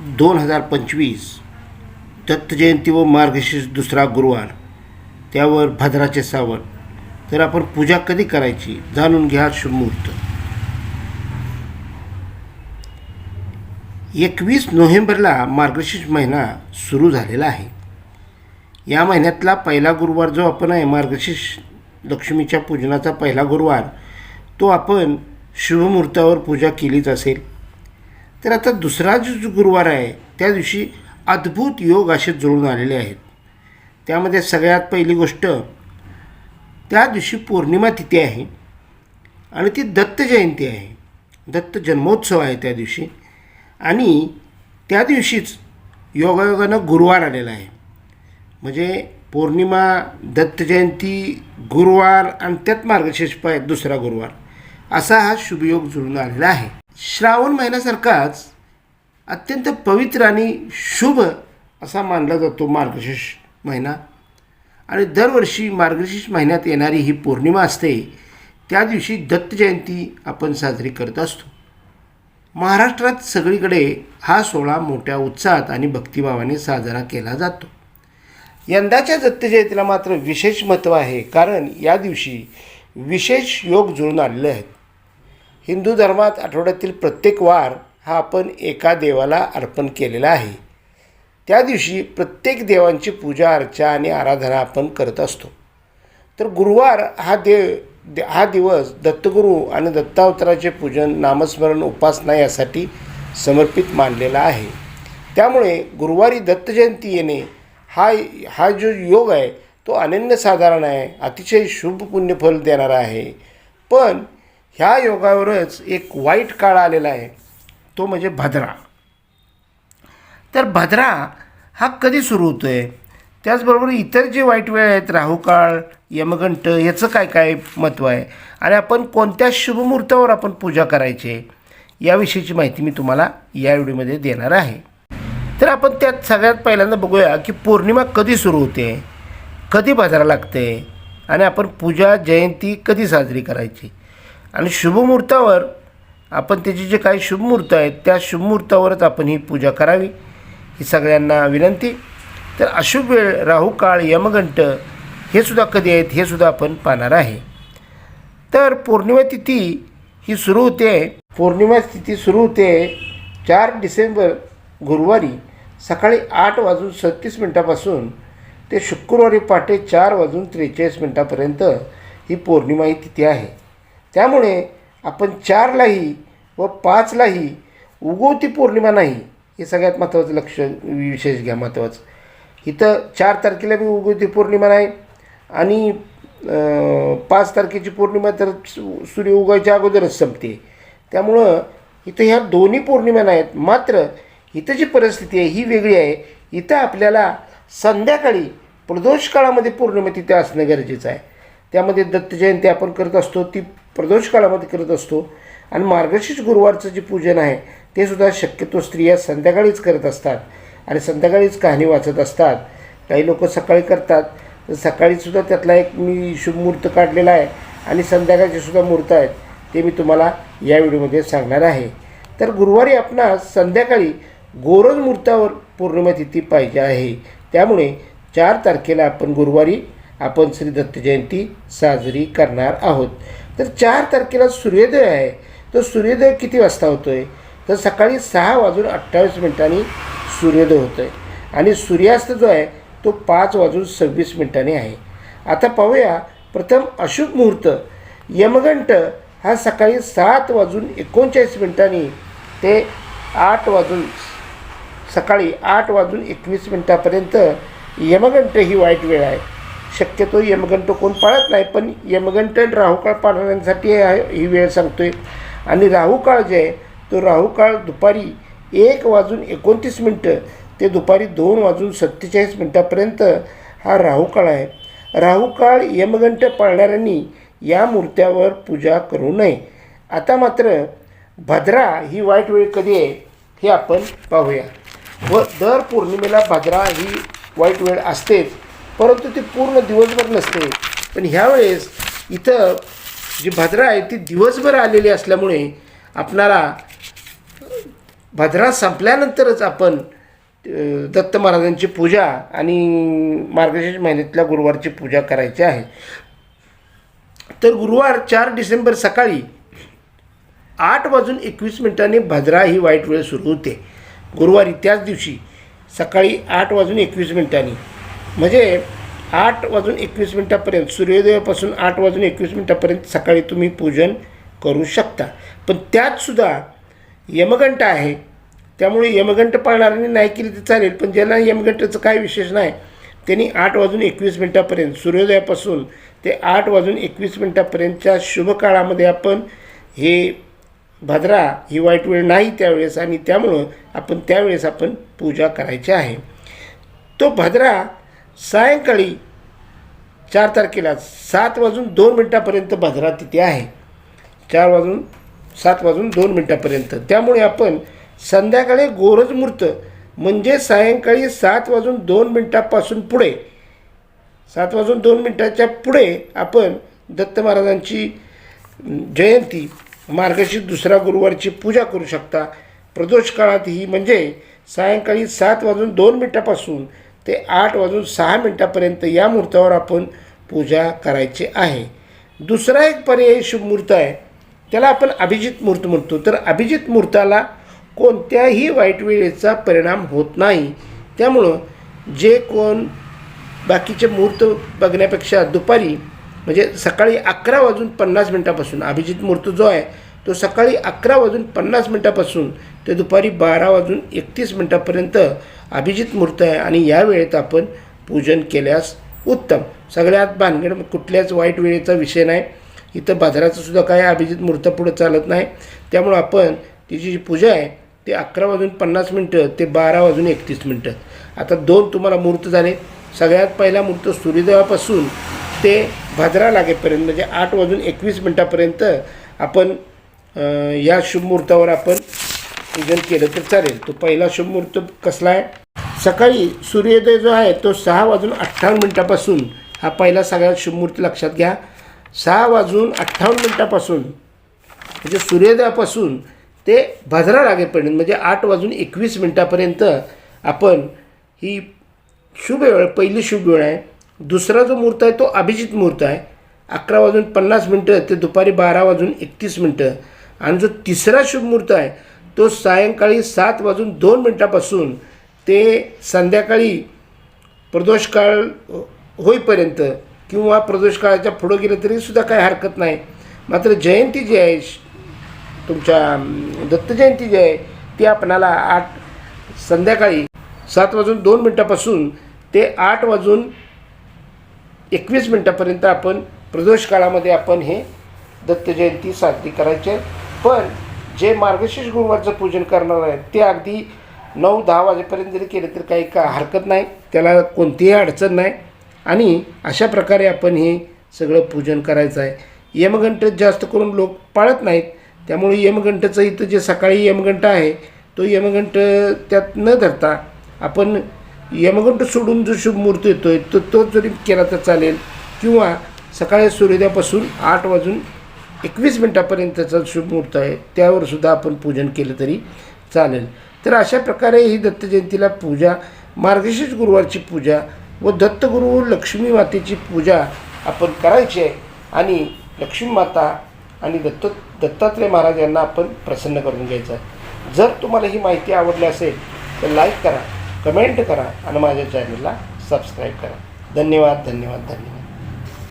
दोन हजार पंचवीस दत्तजयंती व मार्गशीर्ष दुसरा गुरुवार त्यावर भद्राचे सावण तर आपण पूजा कधी करायची जाणून घ्या शुभमुहूर्त. एकवीस नोव्हेंबरला मार्गशीर्ष महिना सुरू झालेला आहे. या महिन्यातला पहिला गुरुवार जो आपण आहे मार्गशीर्ष लक्ष्मीच्या पूजनाचा पहिला गुरुवार तो आपण शुभमुहूर्तावर पूजा केलीच असेल. तर आता दुसरा जो जो गुरुवार आहे त्या दिवशी अद्भुत योग असे जुळून आलेले आहेत. त्यामध्ये सगळ्यात पहिली गोष्ट त्या दिवशी पौर्णिमा तिथी आहे आणि ती दत्त जयंती आहे. दत्त जन्मोत्सव आहे त्या दिवशी आणि त्या दिवशीच योगायोगानं गुरुवार आलेला आहे. म्हणजे पौर्णिमा दत्त जयंती गुरुवार आणि त्यात मार्गशीर्ष पाय दुसरा गुरुवार असा हा शुभयोग जुळून आलेला आहे. श्रावण महिन्यासारखाच अत्यंत पवित्र आणि शुभ असा मानला जातो मार्गशीर्ष महिना. आणि दरवर्षी मार्गशीर्ष महिन्यात येणारी ही पौर्णिमा असते त्या दिवशी दत्तजयंती आपण साजरी करत असतो. महाराष्ट्रात सगळीकडे हा सोहळा मोठ्या उत्साहात आणि भक्तिभावाने साजरा केला जातो. यंदाच्या दत्तजयंतीला मात्र विशेष महत्त्व आहे कारण या दिवशी विशेष योग जुळून आलेले आहेत. हिंदू धर्मात आठवड्यातील प्रत्येक वार हा आपण एका देवाला अर्पण केलेला आहे. त्या दिवशी प्रत्येक देवांची पूजा अर्चा आणि आराधना आपण करत असतो. तर गुरुवार हा देव दे- हा दिवस दत्तगुरू आणि दत्तावताराचे पूजन नामस्मरण उपासना यासाठी समर्पित मानलेला आहे. त्यामुळे गुरुवारी दत्तजयंती येणे हा हा जो योग आहे तो अनन्यसाधारण आहे अतिशय शुभ पुण्यफल देणारा आहे. पण ह्या योगावरच एक वाईट काळ आलेला आहे. तो म्हणजे भद्रा. तर भद्रा हा कधी सुरू होतो आहे त्याचबरोबर इतर जे वाईट वेळ आहेत राहुकाळ यमगंट याचं काय काय महत्त्व आहे? आणि आपण कोणत्या शुभमुहूर्तावर आपण पूजा करायची याविषयीची माहिती मी तुम्हाला या व्हिडिओमध्ये देणार आहे. तर आपण त्यात सगळ्यात पहिल्यांदा बघूया की पौर्णिमा कधी सुरू होते कधी भद्रा लागते आणि आपण पूजा जयंती कधी साजरी करायची? आणि शुभमुहूर्तावर आपण त्याचे जे काही शुभमुहूर्त आहेत त्या शुभमुहूर्तावरच आपण ही पूजा करावी ही सगळ्यांना विनंती. तर अशुभ वेळ राहुकाळ यमगंट हे सुद्धा कधी आहेत हे सुद्धा आपण पाहणार आहे. तर पौर्णिमा तिथी ही सुरू होते पौर्णिमा तिथी सुरू होते चार डिसेंबर गुरुवारी सकाळी आठ वाजून सत्तीस मिनटापासून ते शुक्रवारी पहाटे चार वाजून त्रेचाळीस मिनटापर्यंत ही पौर्णिमा ही तिथी आहे. त्यामुळे आपण चारलाही व पाचलाही उगवती पौर्णिमा नाही हे सगळ्यात महत्त्वाचं लक्ष विशेष घ्या महत्त्वाचं. इथं चार तारखेला बी उगवती पौर्णिमा नाही आणि पाच तारखेची पौर्णिमा तर सु- सूर्य उगायच्या अगोदरच संपते. त्यामुळं इथं ह्या दोन्ही पौर्णिमा नाहीत मात्र इथं जी परिस्थिती आहे ही वेगळी आहे. इथं आपल्याला संध्याकाळी प्रदोष काळामध्ये पौर्णिमा तिथे असणं गरजेचं आहे. त्यामध्ये दत्त जयंती आपण करत असतो ती प्रदोष काळामध्ये करत असतो आणि मार्गशीर्ष गुरुवारचं जे पूजन आहे ते सुद्धा शक्यतो स्त्रिया संध्याकाळीच करत असतात आणि संध्याकाळीच कहाणी वाचत असतात. काही लोक सकाळी करतात. तर सकाळीसुद्धा त्यातला एक मी शुभमुहूर्त काढलेला आहे आणि संध्याकाळचे सुद्धा मुहूर्त आहेत ते मी तुम्हाला या व्हिडिओमध्ये सांगणार आहे. तर गुरुवारी आपणास संध्याकाळी गोरज मुहूर्तावर पौर्णिमा तिथी पाहिजे आहे. त्यामुळे चार तारखेला आपण गुरुवारी आपण श्री दत्त जयंती साजरी करणार आहोत. तर चार तारखेला सूर्योदय आहे. तो सूर्योदय किती वाजता होतो आहे तर सकाळी सहा वाजून अठ्ठावीस मिनिटांनी सूर्योदय होतो आहे आणि सूर्यास्त जो आहे तो पाच वाजून सव्वीस मिनिटांनी आहे. आता पाहूया प्रथम अशुभ मुहूर्त. यमगंट हा सकाळी सात वाजून एकोणचाळीस मिनिटांनी ते आठ वाजून सकाळी आठ वाजून एकवीस मिनटापर्यंत यमगंट ही वाईट वेळ आहे. शक्यतो यमगंट कोण पाळत नाही पण यमगंट आणि राहुकाळ पाळणाऱ्यांसाठी आहे ही वेळ सांगतो आहे आणि राहुकाळ जे आहे तो राहुकाळ दुपारी एक वाजून एकोणतीस मिनटं ते दुपारी दोन वाजून सत्तेचाळीस मिनटापर्यंत हा राहुकाळ आहे. राहुकाळ यमगंट पाळणाऱ्यांनी या मूर्त्यावर पूजा करू नये. आता मात्र भद्रा ही वाईट वेळ कधी आहे हे आपण पाहूया. व दर पौर्णिमेला भद्रा ही वाईट वेळ असतेच. परंतु ती पूर्ण दिवसभर नसते. पण ह्यावेळेस इथं जी भद्रा आहे ती दिवसभर आलेली असल्यामुळे आपणाला भद्रा संपल्यानंतरच आपण दत्त महाराजांची पूजा आणि मार्गशीर्ष महिन्यातल्या गुरुवारची पूजा करायची आहे. तर गुरुवार चार डिसेंबर सकाळी आठ वाजून एकवीस मिनिटांनी भद्रा ही वाईट वेळ सुरू होते. गुरुवारी त्याच दिवशी सकाळी आठ वाजून एकवीस मिनिटांनी म्हणजे आठ वाजून एकवीस मिनटापर्यंत सूर्योदयापासून आठ वाजून एकवीस मिनटापर्यंत सकाळी तुम्ही पूजन करू शकता. पण त्यातसुद्धा यमगंट आहे. त्यामुळे यमगंट पाळणाऱ्यांनी नाही केली तर चालेल पण ज्यांना यमगंटाचं काय विशेष नाही त्यांनी आठ वाजून एकवीस मिनटापर्यंत सूर्योदयापासून ते आठ वाजून एकवीस मिनटापर्यंतच्या शुभ काळामध्ये आपण हे भद्रा ही वाईट वेळ नाही त्यावेळेस आणि त्यामुळं आपण त्यावेळेस आपण पूजा करायची आहे. तो भद्रा सायंकाळी चार तारखेला सात वाजून दोन मिनटापर्यंत बाजारात तिथे आहे. चार वाजून सात वाजून दोन मिनटापर्यंत. त्यामुळे आपण संध्याकाळी गोरजमूर्त म्हणजे सायंकाळी सात वाजून दोन मिनटापासून पुढे सात वाजून दोन मिनटाच्या पुढे आपण दत्त महाराजांची जयंती मार्गशीर्ष दुसरा गुरुवारची पूजा करू शकता. प्रदोष काळात ही म्हणजे सायंकाळी सात वाजून दोन मिनटापासून ते आठ वाजून सहा मिनटापर्यंत या मुहूर्तावर आपण पूजा करायची आहे. दुसरा एक पर्यायी शुभमुहूर्त आहे. त्याला आपण अभिजित मुहूर्त म्हणतो. तर अभिजित मुहूर्ताला कोणत्याही वाईट वेळेचा परिणाम होत नाही. त्यामुळं जे कोण बाकीचे मुहूर्त बघण्यापेक्षा दुपारी म्हणजे सकाळी अकरा वाजून पन्नास मिनटापासून अभिजित मुहूर्त जो आहे तो सकाळी अकरा वाजून पन्नास मिनटापासून ते दुपारी बारा वाजून एकतीस मिनटापर्यंत अभिजित मुहूर्त आहे आणि या वेळेत आपण पूजन केल्यास उत्तम. सगळ्यात भानगड कुठल्याच वाईट वेळेचा विषय नाही. इथं बाजाराचं सुद्धा काय अभिजित मुहूर्त पुढं चालत नाही. त्यामुळं आपण तिची जी पूजा आहे ते अकरा वाजून पन्नास मिनटं ते बारा वाजून एकतीस मिनटं. आता दोन तुम्हाला मुहूर्त झाले. सगळ्यात पहिला मुहूर्त सूर्योदयापासून ते भाद्रा लागेपर्यंत म्हणजे आठ वाजून एकवीस मिनटापर्यंत आपण या शुभमुहूर्तावर आपण पूजन केलं तर चालेल. तो पहिला शुभमुहूर्त कसला आहे? सकाळी सूर्योदय जो आहे तो सहा वाजून अठ्ठावन्न मिनटापासून हा पहिला सगळ्यात शुभमुहूर्त लक्षात घ्या. सहा वाजून अठ्ठावन्न मिनटापासून म्हणजे सूर्योदयापासून ते भद्रा लागेपर्यंत म्हणजे आठ वाजून एकवीस मिनटापर्यंत आपण ही शुभ वेळ पहिली शुभ वेळ आहे. दुसरा जो मुहूर्त आहे तो अभिजित मुहूर्त आहे. अकरा वाजून पन्नास मिनटं ते दुपारी बारा वाजून एकतीस मिनटं. आणि जो तिसरा शुभमुहूर्त आहे तो सायंकाळी सात वाजून दोन मिनटापासून ते संध्याकाळी प्रदोष काळ होईपर्यंत किंवा प्रदोषकाळाच्या पुढं गेलं तरीसुद्धा काही हरकत नाही मात्र जयंती जी आहे तुमच्या दत्तजयंती जी आहे ती आपणाला आठ संध्याकाळी सात वाजून दोन मिनटापासून ते आठ वाजून एकवीस मिनटापर्यंत आपण प्रदोष काळामध्ये आपण हे दत्त जयंती साजरी करायची आहे. पण जे मार्गशीर्ष गुरुवारचं पूजन करणार आहेत ते अगदी नऊ दहा वाजेपर्यंत जरी केलं तरी काही का हरकत नाही. त्याला कोणतीही अडचण नाही. आणि अशा प्रकारे आपण हे सगळं पूजन करायचं आहे. यमगंट जास्त करून लोक पाळत नाहीत. त्यामुळे यमगंटचं इथं जे सकाळी यमगंट आहे तो यमगंट त्यात न धरता आपण यमगंट सोडून जो शुभ मुहूर्त येतो आहे तो तो जरी केला तर चालेल. किंवा सकाळी सूर्योदयापासून आठ वाजून एकवीस मिनटापर्यंतचा शुभ मुहूर्त आहे. त्यावर सुद्धा आपण पूजन केलं तरी चालेल. तर अशा प्रकारे ही दत्त जयंतीला पूजा मार्गशीर्ष गुरुवारची पूजा व दत्तगुरू लक्ष्मी मातेची पूजा आपण करायची आहे आणि लक्ष्मी माता आणि दत्त दत्तात्रय महाराज यांना आपण प्रसन्न करून घ्यायचं आहे. जर तुम्हाला ही माहिती आवडली असेल तर लाईक करा कमेंट करा आणि माझ्या चॅनलला सबस्क्राईब करा. धन्यवाद धन्यवाद धन्यवाद.